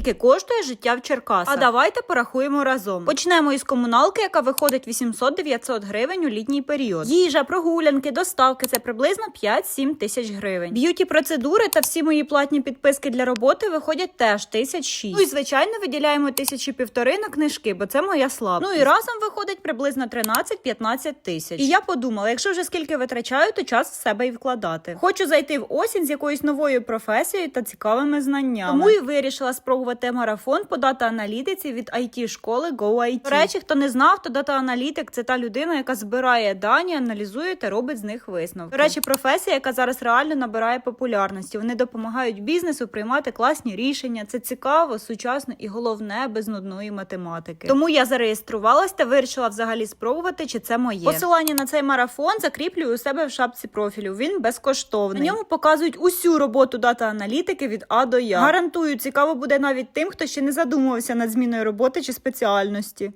скільки коштує життя в Черкасах. А давайте порахуємо разом. Почнемо із комуналки, яка виходить 800-900 гривень у літній період. Їжа, прогулянки, доставки це приблизно 5-7 тисяч гривень. Б'юті процедури та всі мої платні підписки для роботи виходять теж тисяч шість. Ну і звичайно виділяємо тисячі півтори на книжки, бо це моя слабкість. Ну і разом виходить приблизно 13-15 тисяч. І я подумала, якщо вже скільки витрачаю, то час в себе і вкладати. Хочу зайти в осінь з якоюсь новою професією та цікавими знаннями. Тому і вирішила спробувати марафон по дата-аналітиці від it школи GoIT. До речі, хто не знав, то дата-аналітик це та людина, яка збирає дані, аналізує та робить з них висновки. До речі, професія, яка зараз реально набирає популярності. Вони допомагають бізнесу приймати класні рішення. Це цікаво, сучасно і головне без нудної математики. Тому я зареєструвалась та вирішила взагалі спробувати, чи це моє. Посилання на цей марафон закріплюю у себе в шапці профілю. Він безкоштовний. На ньому показують усю роботу дата-аналітики від А до Я. Гарантую, цікаво буде навіть тим, хто ще не задумувався над зміною роботи чи спеціальності.